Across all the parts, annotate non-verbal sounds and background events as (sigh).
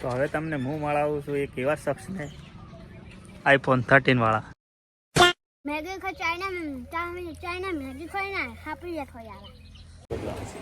તો હવે તમને હું મળાવું છું એક એવા શખ્સને આઈફોન થર્ટીન વાળા. મેગી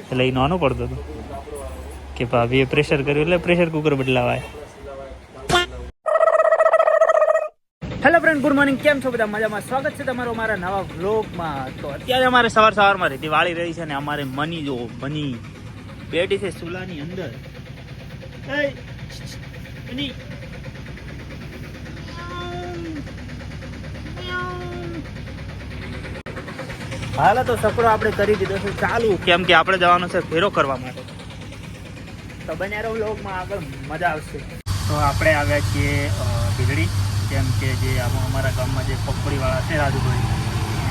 એટલે એ નાનો પડતો હતો. કે ભાભીએ પ્રેશર કર્યું એટલે પ્રેશર કુકર બદલાવાય. હેલો ફ્રેન્ડ ગુડ મોર્નિંગ કેમ છો બધા? મજામાં? સ્વાગત છે તમારું અમારા નવા વ્લોગમાં તો અત્યારે અમારે સવાર સવારમાં રેતી વાળી રહી છે ને અમારે મની જો મની બેઠી છે સુલાની અંદર. એય, મની. તો સપડો આપણે કરી દીધો છે. ચાલુ. કેમ કે આપણે જવાનું છે ફેરો કરવા માટે. તો બન્યા વ્લોગમાં આગળ. મજા આવશે. તો આપણે આવ્યા છીએ અ, ભીલડી. કેમ કે જે અમારા ગામમાં જે પકોડીવાળા છે રાજુભાઈ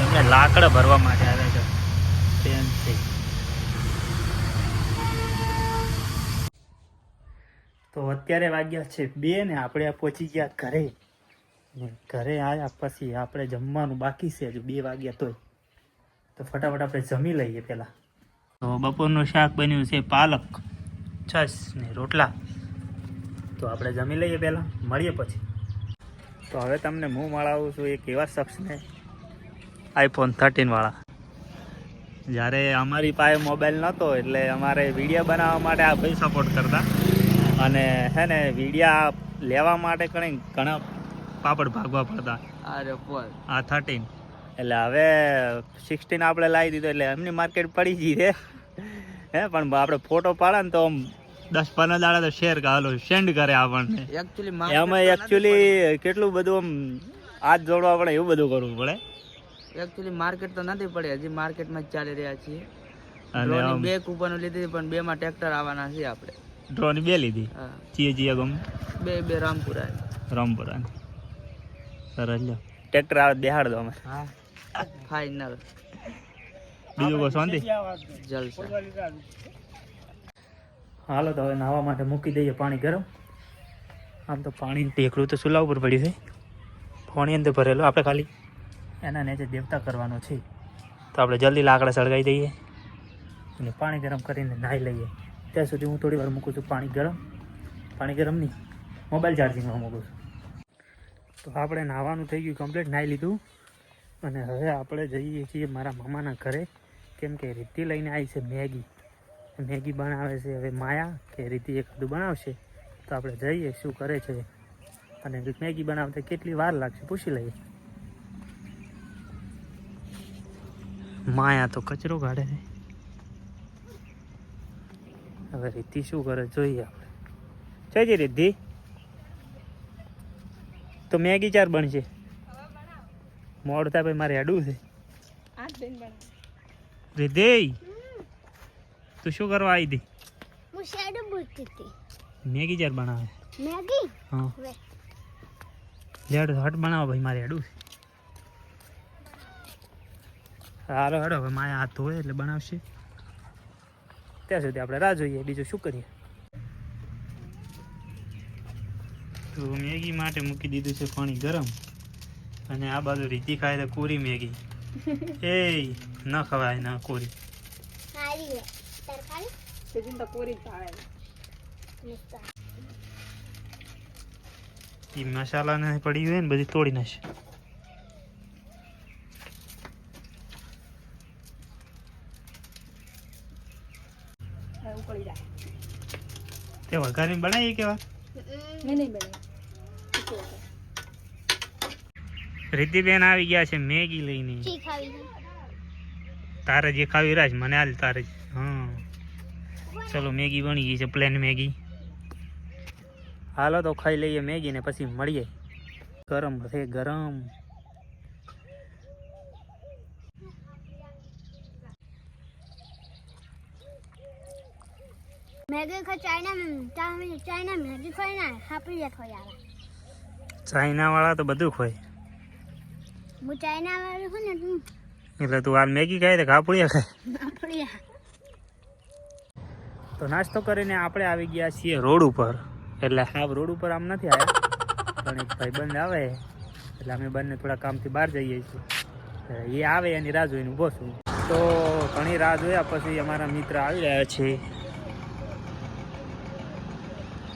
એમને લાકડા ભરવા માટે આવ્યા છે. તેમ છે? તો અત્યારે વાગ્યા છે બે ને આપણે પહોંચી ગયા ઘરે. ઘરે આવ્યા પછી આપણે જમવાનું બાકી છે હજુ બે વાગ્યા તોય. તો ફટાફટ આપણે જમી લઈએ પહેલાં. તો બપોરનું શાક બન્યું છે પાલક, છસ ને રોટલા. તો આપણે જમી લઈએ પહેલાં, મળીએ પછી. તો હવે તમને હું મળાવું છું એક એવા શખ્સને આઈફોન થર્ટીનવાળા જ્યારે અમારી પાસે મોબાઈલ નહોતો એટલે અમારે વીડિયો બનાવવા માટે આ ભાઈ સપોર્ટ કરતા. અને હે ને વિડિયા લેવા માટે કઈ ઘણા પાપડ ભાગવા પડતા. અરે બોલ. આ થર્ટીન એટલે હવે સિક્સટીન આપણે લાવી દીધો એટલે એમની માર્કેટ પડી ગઈ છે. હે પણ આપણે ફોટો પાડે ને તો આમ દસ પંદર દાડા તો શેર કાલો સેન્ડ કરે આપણને. એમાં એકચ્યુઅલી કેટલું બધું આમ હાથ જોડવા પડે એવું બધું કરવું પડે. એકચ્યુઅલી માર્કેટ તો નથી પડે હજી માર્કેટમાં જ ચાલી રહ્યા છીએ. બે કૂપનો લીધી પણ બે માં ટ્રેક્ટર આવવાના છે આપણે. ડ્રોની બે લીધી. ચીએ ચીએ ગમ બે બે રામપુરા રામપુરા સરસ લ્યો. ટ્રેક્ટર આવે બેહાડ દો અમે. હા. ફાઇનલ બીજું કહો શાંતિ? જલસા. હાલો તો હવે નાહવા માટે મૂકી દઈએ પાણી ગરમ. આમ તો પાણી ટેકરું તો ચૂલા ઉપર પડ્યું છે. પાણી અંદર ભરેલું આપણે ખાલી એના નીચે દેવતા કરવાનો છે. તો આપણે જલ્દી લાકડા સળગાવી દઈએ અને પાણી ગરમ કરીને નાહી લઈએ. ત્યાં સુધી હું થોડી વાર મૂકું છું પાણી ગરમ. પાણી ગરમ નહીં મોબાઈલ ચાર્જિંગમાં મૂકું છું. તો આપણે નાહવાનું થઈ ગયું કમ્પ્લીટ નાહી લીધું. અને હવે આપણે જઈએ છીએ મારા મામાના ઘરે. કેમ કે રીતિ લઈને આવી છે મેગી. મેગી બનાવે છે હવે માયા, કે રીતિ એક બધું બનાવશે. તો આપણે જઈએ, શું કરે છે. અને મેગી બનાવતા કેટલી વાર લાગશે, પૂછી લઈએ. માયા તો કચરો કાઢે છે. હવે રીતિ શું કરે જોઈએ આપણે? જય રીતિ. તો મેગી ચાર બનશે. મોડતા ભાઈ મારે હેડું છે. રીતિ. તું શું કરવા આવી હતી? મેગી ચાર બનાવે. મેગી? હા. લેડ હટ બનાવો ભાઈ મારે હેડું હાલો હડો હવે મારે હાથ ધોવે એટલે બનાવશે. ત્યાં સુધી આપણે રાહ જોઈએ. બીજું શું કરીએ? તો મેગી માટે મૂકી દીધું છે પાણી ગરમ. અને આ બાજુ રીતિ ખાય તો કોરી મેગી. (laughs) એ ન ખવાય ના કોરી. મસાલા ને પડી હોય ને બધી તોડી નાખશે ઉકળી જાય. તે વઘારીને બનાવીએ કેવા નહીં નહીં બને રીતિબેન આવી ગયા છે મેગી લઈને. છે. તારે જે ખાવી રાજ મને હાલ તારે. હા. ચલો મેગી બની ગઈ છે પ્લેન મેગી. હાલો તો ખાઈ લઈએ મેગી ને પછી મળીએ. ગરમ છે ગરમ. मैगी खा चाइना में चाइना चाइना मैगी खाई ना हापी या खा यार ચાઇના વાળા તો બધું ખોય હું ચાઇના વાળી હું ને તું એટલે તું હાલ મેગી ખાય તો કાપડિયા ખાય આપણી તો નાસ્તો કરીને આપણે આવી ગયા છીએ રોડ ઉપર એટલે હા રોડ ઉપર આમ નથી આવ્યા પણ એક ભાઈબંધ આવે એટલે અમે બંને થોડા કામથી બહાર જઈએ છીએ એ આવે એની રાહ જોઈને ઊભો છું તો ઘણી રાહ જોયા પછી અમારા મિત્ર આવી રહ્યા છે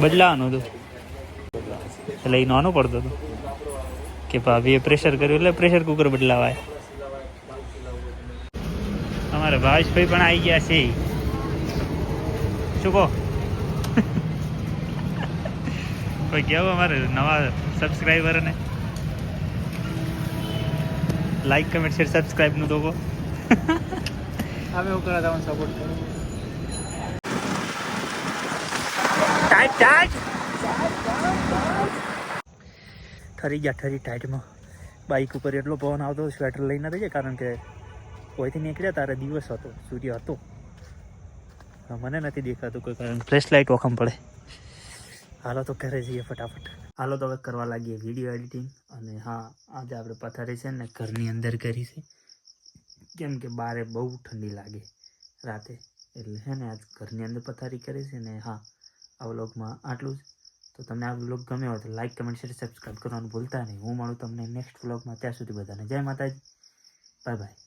બદલાવાનું હતું. એટલે એ નાનું પડતું હતું. કે ભાભીએ પ્રેશર કર્યું એટલે પ્રેશર કુકર બદલાવાય. અમારા ભાવેશભાઈ પણ આવી ગયા છે. શું કહો? (laughs) કોઈ કહેવું અમારે નવા સબસ્ક્રાઈબરને લાઈક કમેન્ટ શેર સબસ્ક્રાઈબનું નું દોગો. અમે એવું કરા તમને સપોર્ટ કરું. ટાઈટ ટાઈટ ઠરી ગયા ઠરી ટાઈટમાં બાઇક ઉપર એટલો પવન આવતો સ્વેટર લઈને નથી કારણ કે કોઈથી નીકળ્યા તારે દિવસ હતો સૂર્ય હતો. હવે મને નથી દેખાતું કોઈ કારણ. ફ્લેશ લાઇટ ઓખમ પડે. હાલો તો ઘરે જઈએ ફટાફટ. હાલો તો હવે કરવા લાગીએ વીડિયો એડિટિંગ અને હા, આજે આપણે પથારી છે ને ઘરની અંદર કરી છે. કેમ કે બારે બહુ ઠંડી લાગે રાતે. એટલે હે ને આજ ઘરની અંદર પથારી કરી છે ને હા, આ વ્લોગમાં આટલું જ. તો તમને આ વ્લોગ ગમ્યો હોય તો લાઈક કમેન્ટ શેર સબસ્ક્રાઈબ કરવાનું ભૂલતા નહીં. હું મળું તમને નેક્સ્ટ વ્લોગમાં. ત્યાં સુધી બધાને જય માતાજી. Bye bye